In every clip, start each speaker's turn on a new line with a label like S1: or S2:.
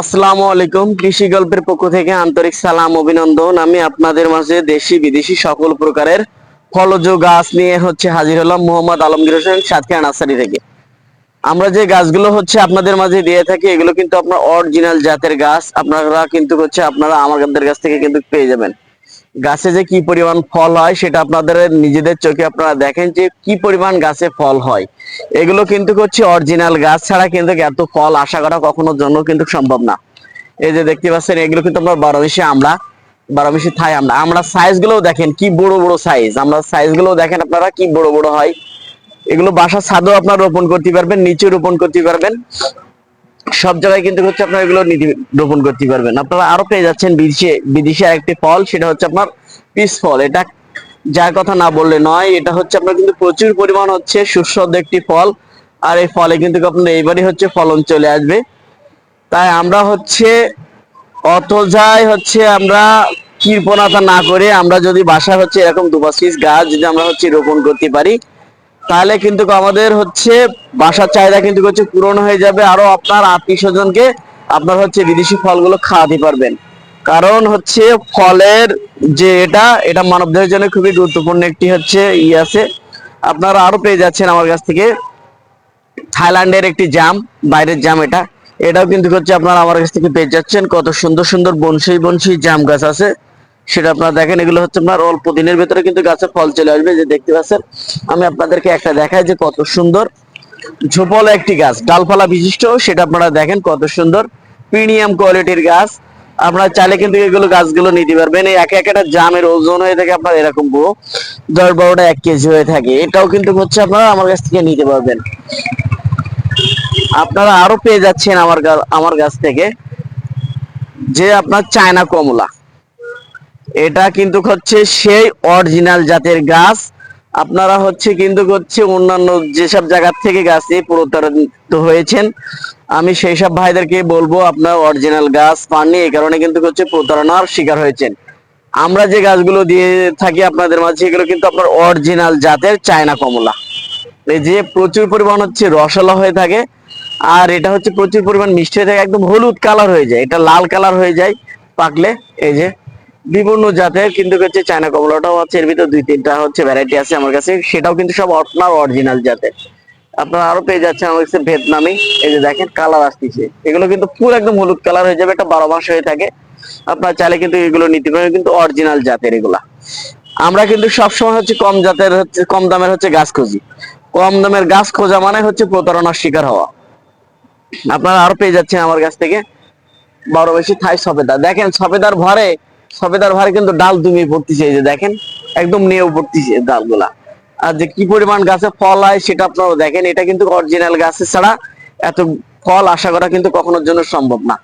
S1: আসসালামু আলাইকুম, কৃষি গল্পের পক্ষ থেকে আন্তরিক সালাম, অভিনন্দন। আমি আপনাদের মাঝে দেশি, বিদেশি সকল প্রকারের ফলজ গাছ নিয়ে হচ্ছে হাজির হলাম মোহাম্মদ আলমগীর হোসেন, সাতক্ষীরা নার্সারি থেকে। আমরা যে গাছগুলো হচ্ছে আপনাদের মাঝে দিয়ে থাকি, এগুলো কিন্তু আপনার অরিজিনাল জাতের গাছ। আপনারা কিন্তু হচ্ছে আপনারা আমাদের কাছ থেকে কিন্তু পেয়ে যাবেন। গাছে যে কি পরিমাণ ফল হয় সেটা আপনাদের নিজেদের চোখে আপনারা দেখেন যে কি পরিমাণ গাছে ফল হয়। এগুলো কিন্তু হচ্ছে অরিজিনাল গাছ ছাড়া কিন্তু এত ফল আশা করা কখনো জন্য কিন্তু সম্ভব না। এই যে দেখতে পাচ্ছেন, এগুলো কিন্তু আপনার বারো মিশে আমরা, বারো মিশে থাই আমরা। আমরা সাইজ গুলোও দেখেন, কি বড় বড় সাইজ আমরা সাইজগুলো দেখেন আপনারা কি বড় বড় হয়। এগুলো বাসার ছাদেও আপনারা রোপণ করতে পারবেন নিচে রোপণ করতে পারবেন। সব জায়গায় কিন্তু হচ্ছে আপনারা এগুলো নীতি- রোপণ করতে পারবেন। আপনারা আরও পেয়ে যাচ্ছেন বিদেশে বিদেশে একটি ফল, সেটা হচ্ছে আপনার পিস ফল। এটা যার কথা না বললে নয়, এটা হচ্ছে আপনার কিন্তু প্রচুর পরিমাণ হচ্ছে সুস্বাদু একটি ফল। আর এই ফলে কিন্তু আপনার এইবারই হচ্ছে ফলন চলে আসবে। তাই আমরা হচ্ছে, অত যাই হচ্ছে আমরা কৃপণতা না করে আমরা যদি বাসায় হচ্ছে এরকম দুপাশ পিস গাছ যদি আমরা হচ্ছে রোপণ করতে পারি তাহলে কিন্তু আমাদের হচ্ছে বাসার চাহিদা কিন্তু হচ্ছে পূরণ হয়ে যাবে। আরও আপনার আত্মীয় স্বজনকে আপনার হচ্ছে বিদেশি ফলগুলো খাওয়াতে পারবেন। কারণ হচ্ছে ফলের যে এটা এটা মানবদেহের জন্য খুবই গুরুত্বপূর্ণ একটি হচ্ছে ই আছে। আপনারা আরও পেয়ে যাচ্ছেন আমার কাছ থেকে। থাইল্যান্ডের একটি জাম, বাইরের জাম এটা। এটাও কিন্তু হচ্ছে আপনারা আমার কাছ থেকে পেয়ে যাচ্ছেন। কত সুন্দর সুন্দর বনশি বনশি জাম গাছ আছে। সেটা আপনারা দেখেন, এগুলো হচ্ছে আপনার অল্প দিনের ভেতরে কিন্তু গাছে ফল চলে আসবে, যে দেখতে পাচ্ছেন। আমি আপনাদেরকে একটা দেখাই যে কত সুন্দর ঝোপল একটি গাছ, ডালপালা বিশিষ্ট, সেটা আপনারা দেখেন কত সুন্দর, প্রিমিয়াম কোয়ালিটির গাছ। আপনারা চাইলে কিন্তু এগুলো গাছগুলো নিতে পারবেন। এই এক একটা জামের ওজন হয়ে থাকে আপনার এরকম পুরো দশ বারোটা এক কেজি হয়ে থাকে। এটাও কিন্তু হচ্ছে আপনারা আমার কাছ থেকে নিতে পারবেন। আপনারা আরও পেয়ে যাচ্ছেন আমার আমার কাছ থেকে, যে আপনার চায়না কমলা। এটা কিন্তু হচ্ছে সেই অরিজিনাল জাতের গাছ। আপনারা হচ্ছে কিন্তু হচ্ছে অন্যান্য যেসব জায়গা থেকে গাছ নিয়ে প্রতারিত হয়েছেন, আমি সেই সব ভাইদেরকে বলব আপনার অরিজিনাল গাছ পাননি, এই কারণে কিন্তু হচ্ছে প্রতারণার শিকার হয়েছেন। আমরা যে গাছগুলো দিয়ে থাকি আপনাদের মাঝে এগুলো কিন্তু আপনার অরিজিনাল জাতের চায়না কমলা। এই যে প্রচুর পরিমাণ হচ্ছে রসালো হয়ে থাকে, আর এটা হচ্ছে প্রচুর পরিমাণ মিষ্টি হয়ে থাকে, একদম হলুদ কালার হয়ে যায়, এটা লাল কালার হয়ে যায় পাকলে, এই যে বিভিন্ন জাতের কিন্তু হচ্ছে চায়না কমলাটাও আছে, এর ভিতর দুই তিনটা হচ্ছে ভ্যারাইটি আছে আমার কাছে। সেটাও কিন্তু সব আপনার অরিজিনাল জাতের। আপনারা আরও পেয়ে যাচ্ছেন আমার কাছে ভিয়েতনামি। এই যে দেখেন কালার আসতেছে। এগুলো কিন্তু পুরো একদম হলুদ কালার হয়ে যাবে, এটা বারো মাস হয়ে থাকে। আপনারা চাইলে কিন্তু এগুলো নিতে পারেন, কিন্তু অরিজিনাল জাতের এগুলা। আমরা কিন্তু সবসময় হচ্ছে কম জাতের হচ্ছে, কম দামের হচ্ছে গাছ খুঁজি। কম দামের গাছ খোঁজা মানে হচ্ছে প্রতারণার শিকার হওয়া। আপনারা আরও পেয়ে যাচ্ছেন আমার কাছ থেকে। বড় বেশি থাই সবেদা দেখেন সবেদার ভরে সবেদার ভরে কিন্তু ডাল তুমি পড়তেছে এই যে দেখেন, একদম নিয়েও পড়তেছে ডালগুলা। আর যে কি পরিমাণ গাছে ফল হয় সেটা আপনারা দেখেন, এটা কিন্তু অরিজিনাল গাছে ছাড়া এত ফল আশা করা কিন্তু কখনোর জন্য সম্ভব না।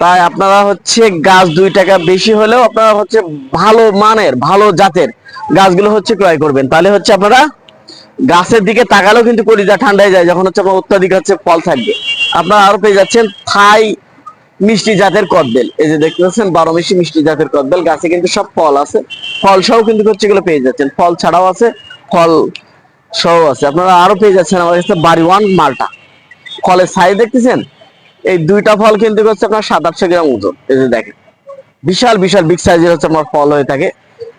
S1: তাই আপনারা হচ্ছে গাছ দুই টাকা বেশি হলেও আপনারা হচ্ছে ভালো মানের, ভালো জাতের গাছগুলো হচ্ছে ক্রয় করবেন। তাহলে হচ্ছে আপনারা গাছের দিকে তাকালেও কিন্তু কলিজা ঠান্ডায় যায়, যখন হচ্ছে আপনার অত্যাধিক হচ্ছে ফল থাকবে। আপনারা আরও পেয়ে যাচ্ছেন থাই মিষ্টি জাতের কদবেল। এই যে দেখতে পাচ্ছেন, বারো মিষ্টি মিষ্টি জাতের কদবেল। গাছে কিন্তু সব ফল আছে। ফল সহ কিন্তু হচ্ছে এগুলো পেয়ে যাচ্ছেন। ফল ছাড়াও আছে, ফল সহ আছে। আপনারা আরও পেয়ে যাচ্ছেন আমার কাছে বাড়ি ওয়ান মালটা। ফলের সাইজ দেখতেছেন? এই দুইটা ফল কিন্তু হচ্ছে আপনার সাত আটশো গ্রাম ওজন। এই যে দেখেন। বিশাল বিশাল বিগ সাইজের হচ্ছে আমার ফল হয়ে থাকে।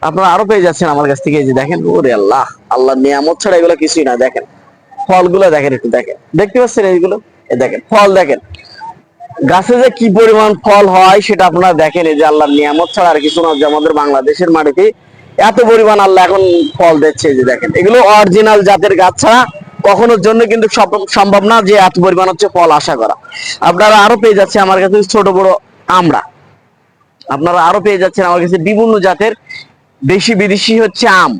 S1: আপনারা আরও পেয়ে যাচ্ছেন আমার কাছ থেকে। এই যে দেখেন, ওরে আল্লাহ আল্লাহ নিয়ামত ছাড়া এগুলো কিছুই না। দেখেন, ফলগুলো দেখেন একটু দেখেন। দেখতে পাচ্ছেন এইগুলো? দেখেন, ফল দেখেন। গাছে যে কি পরিমাণ ফল হয় সেটা আপনারা দেখেন, এই যে আল্লাহর নিয়ামত ছাড়া আর কিছু না যে আমাদের বাংলাদেশের মাটিতে এত পরিমাণ আল্লাহ এখন ফল দিচ্ছে যে দেখেন। এগুলো অরিজিনাল জাতের গাছ ছাড়া কখনোর জন্য কিন্তু সম্ভব না যে এত পরিমাণ হচ্ছে ফল আশা করা। আপনারা আরও পেয়ে যাচ্ছে আমার কাছে ছোট বড় আমরা। আপনারা আরও পেয়ে যাচ্ছেন আমার কাছে বিভিন্ন জাতের দেশি বিদেশি হচ্ছে আম।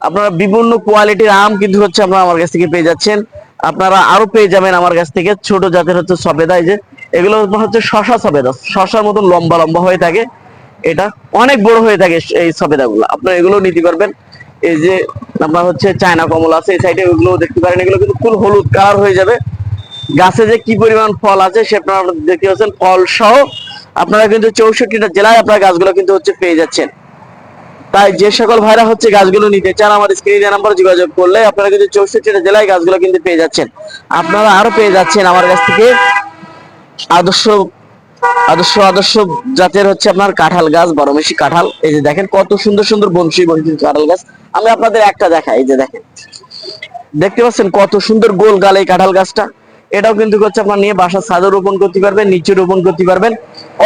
S1: আপনারা বিভিন্ন কোয়ালিটির আম কিন্তু হচ্ছে আপনারা আমার কাছ থেকে পেয়ে যাচ্ছেন। আপনারা আরও পেয়ে যাবেন আমার কাছ থেকে ছোট জাতের হচ্ছে সবেদা, এই যে এগুলো হচ্ছে শশা সবেদা। শশার মতন লম্বা লম্বা হয়ে থাকে। এটা অনেক বড় হয়ে থাকে এই সবেদা গুলো আপনারা এগুলো নিতে পারবেন। এই যে আপনার হচ্ছে চায়না কমল আছে, এই সাইডে ওগুলো দেখতে পারেন। এগুলো কিন্তু ফুল হলুদ কালার হয়ে যাবে। গাছে যে কি পরিমাণ ফল আছে সে আপনারা দেখতে পাচ্ছেন। ফল সহ আপনারা কিন্তু চৌষট্টিটা জেলায় আপনার গাছগুলো কিন্তু হচ্ছে পেয়ে যাচ্ছেন। তাই যে সকল ভাইরা হচ্ছে গাছগুলো নিতে চান, আমার স্ক্রিনে নাম্বার যোগাযোগ করলে আপনারা কিন্তু চৌষট্টিটা জেলায় গাছগুলো কিন্তু পেয়ে যাচ্ছেন। আপনারা আরও পেয়ে যাচ্ছেন আমার কাছ থেকে আদর্শ আদর্শ আদর্শ জাতের হচ্ছে আপনার কাঁঠাল গাছ বারোমেশি কাঁঠাল। এই যে দেখেন কত সুন্দর সুন্দর বংশী বংশী কাঁঠাল গাছ। আমি আপনাদের একটা দেখাই, এই যে দেখেন। দেখতে পাচ্ছেন কত সুন্দর গোল গাল এই কাঁঠাল গাছটা। এটাও কিন্তু হচ্ছে আপনার নিয়ে বাসার ছাদে রোপণ করতে পারবেন, নিচে রোপণ করতে পারবেন।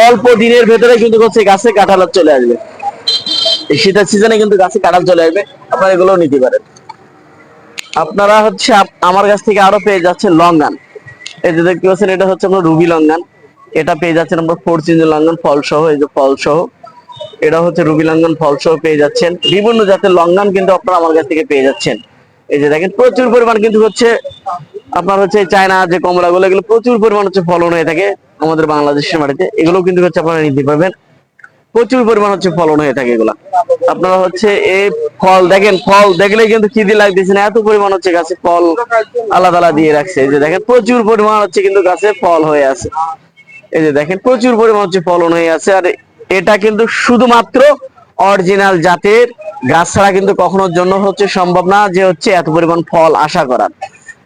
S1: অল্প দিনের ভেতরে কিন্তু হচ্ছে গাছে কাঁঠাল চলে আসবে। শীতের সিজনে কিন্তু গাছে কাঁঠাল চলে আসবে। আপনারা এগুলো নিতে পারেন। আপনারা হচ্ছে আমার কাছ থেকে আরও পেয়ে লঙ্গান। এই যে দেখতে পাচ্ছেন, এটা হচ্ছে আপনার রুবি লঙ্গান। এটা পেয়ে যাচ্ছেন আমরা ফোর চিঞ্জ ফল সহ এই যে ফল সহ এটা হচ্ছে রুবি ফল সহ পেয়ে যাচ্ছেন। বিভিন্ন জাতের লঙ্ঘন কিন্তু আপনারা আমার কাছ থেকে পেয়ে যাচ্ছেন। এই যে দেখেন, প্রচুর পরিমাণ কিন্তু হচ্ছে আপনার হচ্ছে চায়না, যে কমলা গুলো এগুলো প্রচুর পরিমাণ হচ্ছে ফলন হয়ে থাকে আমাদের বাংলাদেশের মাটিতে। এগুলো কিন্তু হচ্ছে আপনারা নিতে পারবেন। প্রচুর পরিমাণ হচ্ছে ফলন হয়ে থাকে এগুলা। আপনারা হচ্ছে এই ফল দেখেন, ফল দেখলেই কিন্তু খিদি লাগতেছে না, এত পরিমাণ হচ্ছে গাছে ফল আলাদা আলাদা দিয়ে রাখছে। এই যে দেখেন, প্রচুর পরিমাণ হচ্ছে কিন্তু গাছে ফল হয়ে আছে। এই যে দেখেন, প্রচুর পরিমাণ হচ্ছে ফলন হয়ে আছে, আর এটা কিন্তু শুধুমাত্র অরিজিনাল জাতের গাছ ছাড়া কিন্তু কখনোর জন্য হচ্ছে সম্ভব না যে হচ্ছে এত পরিমাণ ফল আশা করার।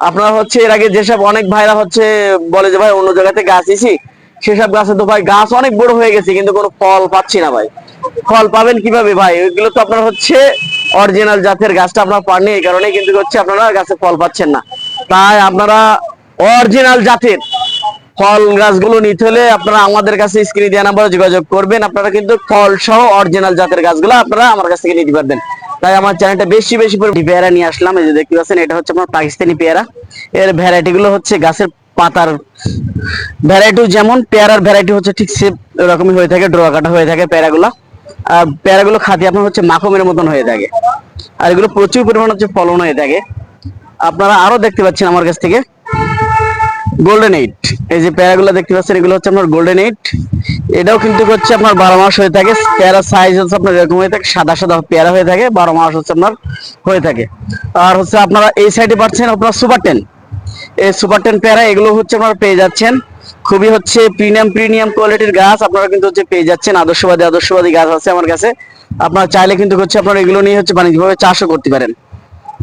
S1: আপনারা হচ্ছে এর আগে যেসব অনেক ভাইরা হচ্ছে বলে যে, ভাই, অন্য জায়গাতে গাছ দিছি? সেসব গাছে তো ভাই গাছ অনেক বড় হয়ে গেছে, কিন্তু কোনো ফল পাচ্ছি না ভাই। ফল পাবেন কীভাবে ভাই? ওইগুলো তো আপনার হচ্ছে অরিজিনাল জাতের গাছটা আপনারা পাননি এই কারণে কিন্তু হচ্ছে আপনারা গাছে ফল পাচ্ছেন না। তাই আপনারা অরিজিনাল জাতের ফল গাছগুলো নিতে হলে আপনারা আমাদের কাছে স্ক্রিনে দেওয়া নাম্বারে যোগাযোগ করবেন। আপনারা কিন্তু ফল সহ অরিজিনাল জাতের গাছগুলো আপনারা আমার কাছ থেকে নিতে পারবেন। তাই আমার চ্যানেলটা বেশি বেশি পেয়ারা নিয়ে আসলাম। এই যে দেখতে পাচ্ছেন, এটা হচ্ছে আপনার পাকিস্তানি পেয়ারা। এর ভ্যারাইটি গুলো হচ্ছে গাছের পাতার ভ্যারাইটি যেমন, পেয়ারার ভ্যারাইটি হচ্ছে ঠিক সেম এরকমই হয়ে থাকে ড্রোয়া কাটা হয়ে থাকে পেয়ারাগুলো। আর পেয়ারাগুলো খাতে আপনার হচ্ছে মাখমের মতন হয়ে থাকে। আর এগুলো প্রচুর পরিমাণ হচ্ছে ফলন হয়ে থাকে। আপনারা আরও দেখতে পাচ্ছেন আমার কাছ থেকে। গোল্ডেন এইট এই যে প্যারাগুলো দেখতে পাচ্ছেন, এগুলো হচ্ছে আপনার গোল্ডেন এইট এটাও কিন্তু হচ্ছে আপনার বারো মাস হয়ে থাকে। প্যারা সাইজ হচ্ছে আপনার এরকম হয়ে থাকে, সাদা সাদা পেয়ারা হয়ে থাকে, বারো মাস হচ্ছে আপনার হয়ে থাকে। আর হচ্ছে আপনারা এই সাইডে পাচ্ছেন আপনার সুপার টেন সুপার টেন পেয়ারা এগুলো হচ্ছে আপনারা পেয়ে যাচ্ছেন। খুবই হচ্ছে প্রিমিয়াম প্রিমিয়াম কোয়ালিটির গাছ আপনারা কিন্তু হচ্ছে পেয়ে যাচ্ছেন। আদর্শবাদী আদর্শবাদী গাছ আছে আমার কাছে। আপনারা চাইলে কিন্তু হচ্ছে আপনারা এগুলো নিয়ে হচ্ছে বাণিজ্যিকভাবে চাষও করতে পারেন।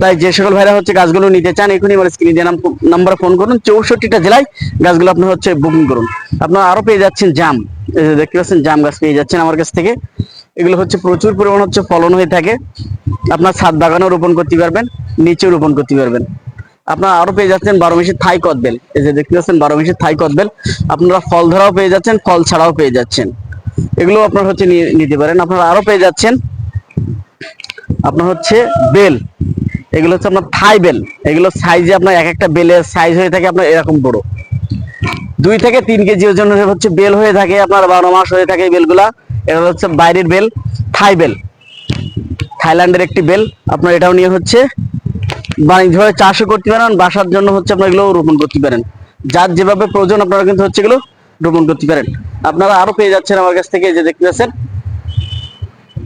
S1: তাই যে সকল ভাইরা হচ্ছে গাছগুলো নিতে চান, এখনই আমার স্ক্রিনে দিয়ে নাম্বার ফোন করুন। চৌষট্টিটা জেলায় গাছগুলো আপনার হচ্ছে বুকিং করুন। আপনারা আরও পেয়ে যাচ্ছেন জাম। দেখতে পাচ্ছেন, জাম গাছ পেয়ে যাচ্ছেন আমার কাছ থেকে। এগুলো হচ্ছে প্রচুর পরিমাণ হচ্ছে ফলন হয়ে থাকে। আপনার ছাদ বাগানও রোপণ করতে পারবেন, নিচেও রোপণ করতে পারবেন। আপনারা আরও পেয়ে যাচ্ছেন বারো মিশি থাই কদবেল এই যে দেখতে পাচ্ছেন বারো মিশি থাই কদবেল আপনারা ফল ধরাও পেয়ে যাচ্ছেন, ফল ছাড়াও পেয়ে যাচ্ছেন। এগুলো আপনার হচ্ছে নিতে পারেন। আপনারা আরও পেয়ে যাচ্ছেন, আপনার হচ্ছে বেল। এগুলো হচ্ছে আপনার থাই বেল। এগুলো সাইজে আপনার এক একটা বেলের সাইজ হয়ে থাকে আপনার এরকম বড়। দুই থেকে তিন কেজি ওজন হচ্ছে বেল হয়ে থাকে আপনার বারো মাস হয়ে থাকে বেলগুলা। এটা হচ্ছে বাইরের বেল, থাই বেল। থাইল্যান্ডের একটি বেল। আপনার এটাও নিয়ে হচ্ছে বাণিজ্যভাবে চাষও করতে পারেন বাসার জন্য হচ্ছে আপনার এগুলো রোপণ করতে পারেন। যার যেভাবে প্রয়োজন আপনারা কিন্তু হচ্ছে এগুলো রোপণ করতে পারেন। আপনারা আরও পেয়ে যাচ্ছেন আমার কাছ থেকে যে দেখতে পাচ্ছেন,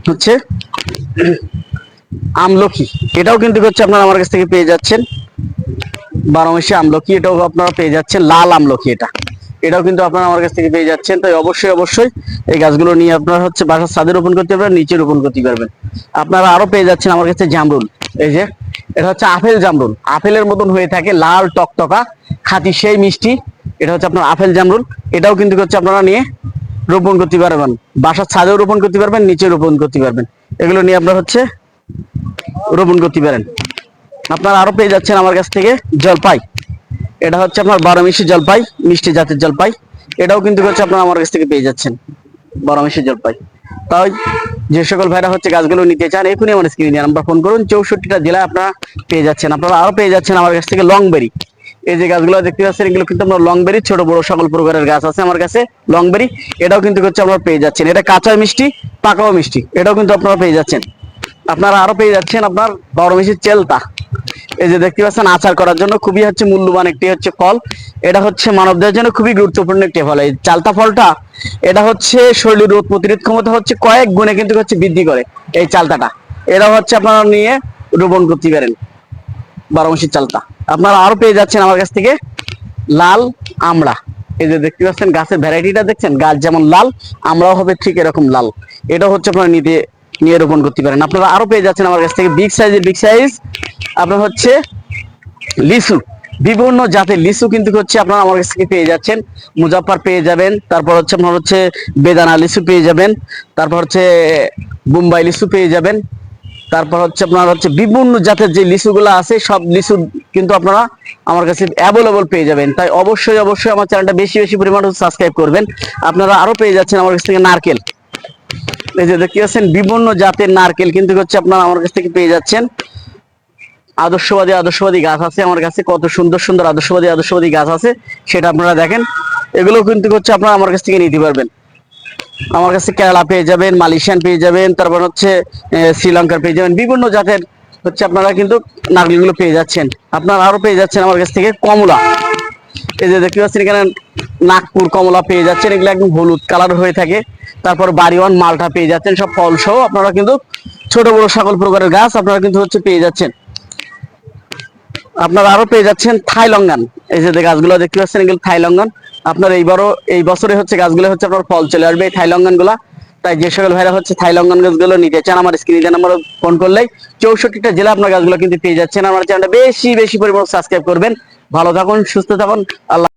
S1: হচ্ছে আমলকি। এটাও কিন্তু হচ্ছে আপনারা আমার কাছ থেকে পেয়ে যাচ্ছেন। বারো মাসে আমলকি, এটাও আপনারা পেয়ে যাচ্ছেন। লাল আমলকি এটা। এটাও কিন্তু আপনারা আমার কাছ থেকে পেয়ে যাচ্ছেন। তাই অবশ্যই অবশ্যই এই গাছগুলো নিয়ে আপনারা হচ্ছে বাসার ছাদে রোপণ করতে পারবেন, নিচে রোপণ করতে পারবেন। আপনারা আরও পেয়ে যাচ্ছেন আমার কাছে জামরুল। এই যে এটা হচ্ছে আপেল জামরুল। আপেলের মতন হয়ে থাকে, লাল টকটকা, খাঁটি সেই মিষ্টি। এটা হচ্ছে আপনার আপেল জামরুল। এটাও কিন্তু হচ্ছে আপনারা নিয়ে রোপণ করতে পারবেন। বাসার ছাদেও রোপণ করতে পারবেন, নিচে রোপণ করতে পারবেন। এগুলো নিয়ে আপনারা হচ্ছে রোপণ করতে পারেন। আপনারা আরও পেয়ে যাচ্ছেন আমার কাছ থেকে জলপাই। এটা হচ্ছে আপনার বারো মিশি জলপাই, মিষ্টি জাতের জলপাই। এটাও কিন্তু হচ্ছে আপনারা আমার কাছ থেকে পেয়ে যাচ্ছেন, বারো মিশি জলপাই। তাই যে সকল ভাইরা হচ্ছে গাছগুলো নিতে চান, এখনই আমার স্ক্রিনে নাম্বার ফোন করুন। চৌষট্টিটা জেলায় আপনারা পেয়ে যাচ্ছেন। আপনারা আরও পেয়ে যাচ্ছেন আমার কাছ থেকে লংবেরি। এই যে গাছগুলো দেখতে পাচ্ছেন, এগুলো কিন্তু আপনার লংবেরি, ছোট, বড় সকল প্রকারের গাছ আছে আমার কাছে, লংবেরি। এটাও কিন্তু হচ্ছে আপনারা পেয়ে যাচ্ছেন। এটা কাঁচা মিষ্টি, পাকাও মিষ্টি, এটাও কিন্তু আপনারা পেয়ে যাচ্ছেন। আপনারা আরও পেয়ে যাচ্ছেন আপনার বড় মিষ্টির চেলতা। এই যে দেখতে পাচ্ছেন, আচার করার জন্য খুবই হচ্ছে মূল্যবান একটি হচ্ছে ফল। এটা হচ্ছে মানবদের জন্য খুবই গুরুত্বপূর্ণ একটি ফল। এই চালতা ফলটা এটা হচ্ছে শরীরের রোগ প্রতিরোধ ক্ষমতা হচ্ছে কয়েক গুণে কিন্তু হচ্ছে বৃদ্ধি করে এই চালতাটা। এটা হচ্ছে আপনারা নিয়ে রোপণ করতে পারেন, বারো মাসির চালতা। আপনারা আরও পেয়ে যাচ্ছেন আমার কাছ থেকে লাল আমড়া। এই যে দেখতে পাচ্ছেন, গাছের ভ্যারাইটিটা দেখছেন? গাছ যেমন লাল আমরাও হবে ঠিক এরকম লাল। এটা হচ্ছে আপনারা নিতে, নিয়ে রোপণ করতে পারেন। আপনারা আরও পেয়ে যাচ্ছেন আমার কাছ থেকে বিগ সাইজের বিগ সাইজ আপনার হচ্ছে লিচু। বিভিন্ন জাতের লিচু কিন্তু হচ্ছে আপনারা আমার কাছ থেকে পেয়ে যাচ্ছেন। মুজাফফর পেয়ে যাবেন, তারপর হচ্ছে আপনার হচ্ছে বেদানা লিচু পেয়ে যাবেন, তারপর হচ্ছে বোম্বাই লিচু পেয়ে যাবেন, তারপর হচ্ছে আপনার হচ্ছে বিভিন্ন জাতের যে লিচুগুলো আছে, সব লিচু কিন্তু আপনারা আমার কাছে অ্যাভেলেবল পেয়ে যাবেন। তাই অবশ্যই অবশ্যই আমার চ্যানেলটা বেশি বেশি পরিমাণে সাবস্ক্রাইব করবেন। আপনারা আরও পেয়ে যাচ্ছেন আমার কাছ থেকে নারকেল। এই যে দেখতে পাচ্ছেন, বিভিন্ন জাতের নারকেল কিন্তু হচ্ছে আপনারা আমার কাছ থেকে পেয়ে যাচ্ছেন। আদর্শবাদী আদর্শবাদী গাছ আছে আমার কাছে, কত সুন্দর সুন্দর আদর্শবাদী আদর্শবাদী গাছ আছে, সেটা আপনারা দেখেন। এগুলো কিন্তু হচ্ছে আপনারা আমার কাছ থেকে নিতে পারবেন। আমার কাছে কেরালা পেয়ে যাবেন, মালয়েশিয়ান পেয়ে যাবেন, তারপর হচ্ছে শ্রীলঙ্কার পেয়ে যাবেন, বিভিন্ন জাতের হচ্ছে আপনারা কিন্তু নারকেলগুলো পেয়ে যাচ্ছেন। আপনারা আরও পেয়ে যাচ্ছেন আমার কাছ থেকে কমলা। এই যে দেখতে পাচ্ছেন এখানে নাগপুর কমলা পেয়ে যাচ্ছেন, এগুলো একদম হলুদ কালার হয়ে থাকে। তারপর বাড়িওয়ান মালটা পেয়ে যাচ্ছেন, সব ফল সহ আপনারা কিন্তু ছোট বড় সকল প্রকারের গাছ আপনারা কিন্তু হচ্ছে পেয়ে যাচ্ছেন। আপনারা আরও পেয়ে যাচ্ছেন থাই লঙ্গান এই যে গাছগুলো দেখতে পাচ্ছেন, এগুলো থাই লঙ্গান আপনার এইবারও এই বছরে হচ্ছে গাছগুলো হচ্ছে আপনার ফল চলে আসবে এই থাই লঙ্গানগুলা তাই যে সকল ভাইরা হচ্ছে থাই লঙ্গান গাছগুলো নিতে চান, আমার স্ক্রিনে নাম্বার ফোন করলেই চৌষট্টিটা জেলা আপনার গাছগুলো কিন্তু পেয়ে যাচ্ছেন। আমার চ্যানেলটা বেশি বেশি পরিমাণ সাবস্ক্রাইব করবেন। ভালো থাকুন, সুস্থ থাকুন। আল্লাহ